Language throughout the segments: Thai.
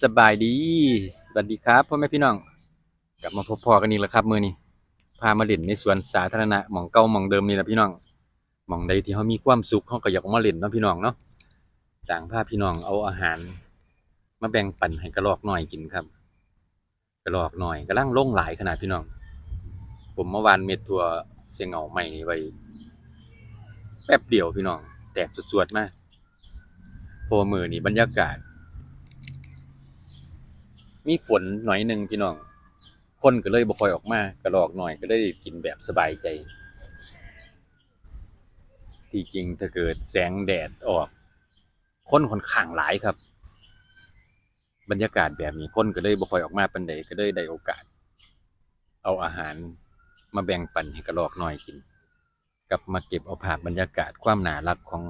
สบายดีสวัสดีครับพ่อแม่พี่น้อง กลับมาพบพอกันนี่แหละครับมือนี้พามาเล่นในสวนสาธารณะหม่องเก่าหม่องเดิมนี่แหละพี่น้องหม่องใดที่เฮามีความสุขเฮาก็อยากมาเล่นเนาะพี่น้องเนาะต่างพาพี่น้องเอาอาหาร มาแบ่งปันให้กระรอกหน้อยกินครับ กระรอกหน้อยกำลังล่งหลายขนาดพี่น้อง ผมเมื่อวานเม็ดทั่วเสียงเหงาใหม่นี่ไว้แป๊บเดียวพี่น้อง แตกสวดๆมากพอมือนี้บรรยากาศ มีฝนหน่อยหนึ่งพี่น้อง คนก็เลยบ่ค่อยออกมากระลอกหน่อยก็ได้กินแบบสบายใจ ที่จริงถ้าเกิดแสงแดดออก คนค่อนข้างหลายครับ บรรยากาศแบบนี้คนก็เลยบ่ค่อยออกมาปานใดก็เลยได้โอกาส เอาอาหารมาแบ่งปันให้กระลอกหน่อยกิน กับมาเก็บเอาภาพบรรยากาศความหนารักของ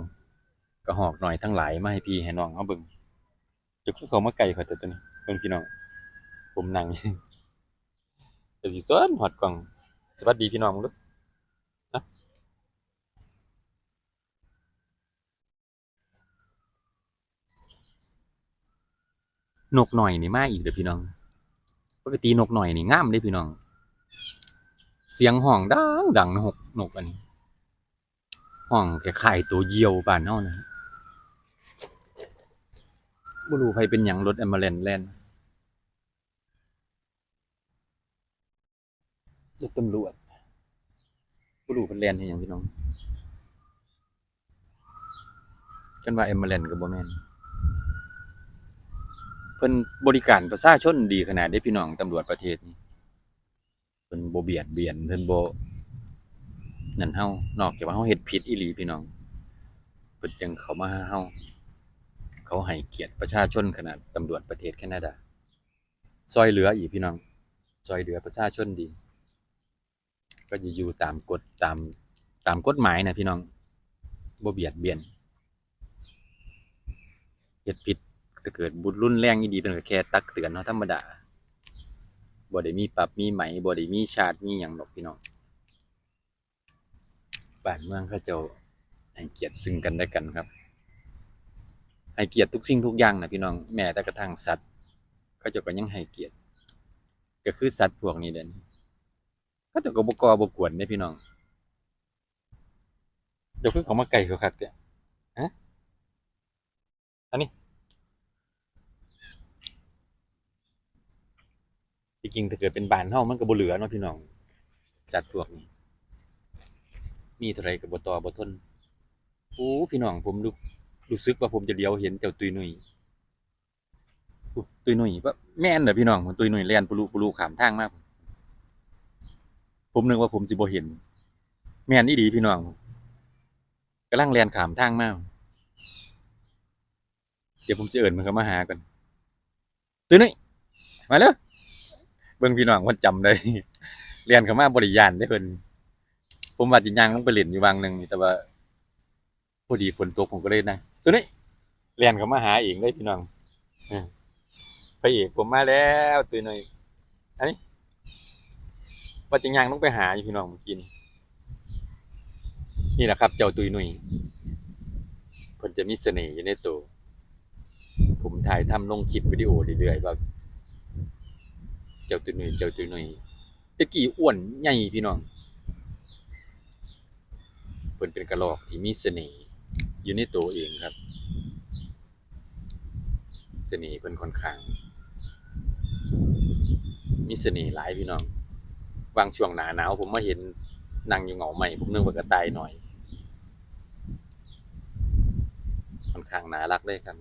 กระหอกหน่อยทั้งหลายมาให้พี่ให้น้องเฮาเบิ่งจะคือเขามาไกลเขาแต่ตัวนี้เบิ่งพี่น้อง ผมนั่งแต่สิซ้อนหอดกล่องสวัสดีพี่น้องมึงดูนะนกหน่อยนี่มาอีกเด้อพี่น้องปกตินกหน่อยนี่งามเด้พี่น้อง เสียงห้องดังดังนกนกอันนี้ห้องแคล้ายๆตัวเยี่ยวบ้านเฮานะบ่รู้ไผเป็นหยังรถแอมบูเลนแล่น รถตำรวจผู้รู้เพิ่นแล่นให้หยังพี่น้องกันว่าเอ็มมาแลนก็บ่แมนเพิ่นบริการประชาชนดีขนาดเด้พี่น้องตำรวจประเทศนี้เพิ่นบ่เบียดเบียนเพิ่นบ่นั่นเฮานอกจากว่าเฮาเฮ็ดผิดอีหลีพี่น้องเพิ่นจึงเขามาหาเฮาเขาให้เกียรติประชาชนขนาดตำรวจประเทศแคนาดาซอยเหลืออีกพี่น้องซอยเหลือประชาชนดี ก็จะอยู่ตามกฎตามตามกฎหมายนะพี่น้องบ่เบียดเบียนเฮ็ดผิดถ้าเกิดบุญรุนแรงอีดีเป็นก็แค่ตักเตือนเนาะธรรมดาบ่ได้มีปรับมีไหมบ่ได้มีชาติมีหยังดอกพี่น้องบ้านเมืองเขาเจ้าให้เกียรติซึ่งกันและกันครับ ให้เกียรติทุกสิ่งทุกอย่างนะพี่น้องแม้แต่กระทั่งสัตว์เขาเจ้าก็ยังให้เกียรติก็คือสัตว์พวกนี้เด่น เขาเจะกบกอบกวนเนี่ยพี่น้องเดี๋ยวเพิ่งเขามาไก่เขาคักเนี่ยฮะอันนี้จริงถ้าเกิดเป็นบานเฮามันก็บ่เหลือเนาะพี่น้องสัตว์พวกนี้ มีเท่าไรก็บ่ต่อบ่ทนโอ้พี่น้องผมรู้รู้สึกว่าผมจะเดียวเห็นเจ้าตุยนุ่ยตุยนุ่ยว่าแม่นเด้อพี่น้องตุยนุ่ยแล่นปุรุปุรุขามทางมาก ผมนึกว่าผมสิบ่เห็น แม่นอีดีพี่น้องกำลังแล่นขามทางมากเดี๋ยวผมจะเอินมันเข้ามาหาก่อนตื้อนี่มาเร็วเบิ่งพี่น้องมันจำได้เรียนเข้ามาบริยานได้เพิ่นผมว่าสินยางลงไปเล่นอยู่บางหนึ่งแต่ว่าพอดีฝนตกผมก็เลยนะตื้อนี่เรียนเข้ามาหาเองเลยพี่น้องเออพระเอกผมมาแล้วตื้อหน่อย ว่าจะย่างต้องไปหาอยู่พี่น้องกี้นี่นี่แหละครับ เจ้าตุยหนุ่ยเพิ่นจะมีเสน่ห์อยู่ในตัวผมถ่ายทำลงคลิปวิดีโอเรื่อยๆว่าเจ้าตุยหนุ่ยเจ้าตุยหนุ่ยตะกี้อ้วนใหญ่พี่น้องเพิ่นเป็นกระรอกที่มีเสน่ห์อยู่ในตัวเองครับเสน่ห์เพิ่นค่อนข้าง มีเสน่ห์หลายพี่น้อง บางช่วงหนาหนาวผมมาเห็นนั่งอยู่เหงาใหม่ผมนึกว่ากระต่ายหน่อยค่อนข้างน่ารักเลยครับ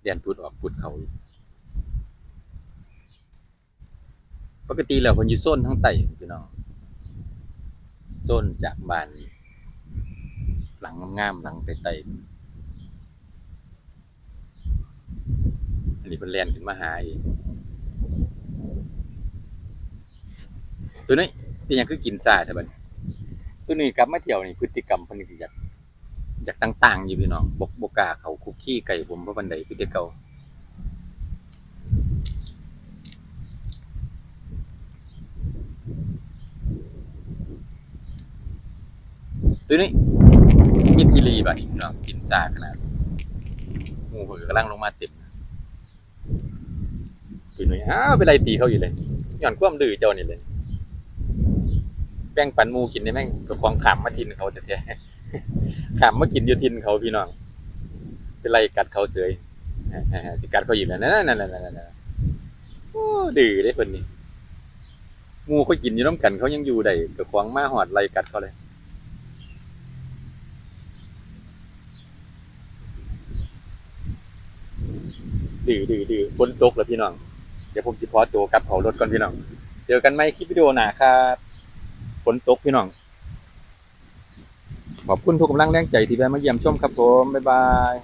เรียนพูดออกพูดเขาปกติแล้วคนอยู่โซนทั้งไต่พี่น้องโซนจากบ้าน หลังงามๆหลังไต่ๆอันนี้เป็นแลนขึ้นมาหาเอง ตัวนี้เป็นหยังคือกินซ่าใช่บัดนี้ตัวนี้กลับมาเที่ยวนี่พฤติกรรมเพิ่นก็อยากอยากต่าง ๆ อยู่พี่น้องบกบกล้าเขาคุกขี้ไก่ผมบ่ปานใดคือแต่เก่าตัวนี้มิดจิลีบัดนี้พี่น้องกินซ่าขนาดหมูเพิ่นก็กำลังลงมาเต็มตุยหน่อยอ้าวไปไล่ตีเขาอยู่เลยย้อนความดื้อเจ้านี่เลย แบ่งปันมูกินได้แม่งก็ของขามมาทินเขาแท้ๆขามมากินอยู่ทินเขาพี่น้องไปไล่กัดเขาเสยอ่าๆสิกัดเขาอยู่แล้วนั่นๆๆๆโอ้ดื้อเด้เพิ่นนี่หมูเขากินอยู่นํกันเขายังอยู่ได้ก็ขวางมาหอดไล่กัดเขาเลยดื้อดื้อดื้อฝนตกแล้วพี่น้อง เดี๋ยวผมสิขอตัวกลับเขารถก่อนพี่น้อง เจอกันไหมคลิปวิดีโอหนาครับ นตกพี่น้อง ขอบคุณทุกกำลังแรงใจที่แวะมาเยี่ยมชมครับผม บ๊ายบาย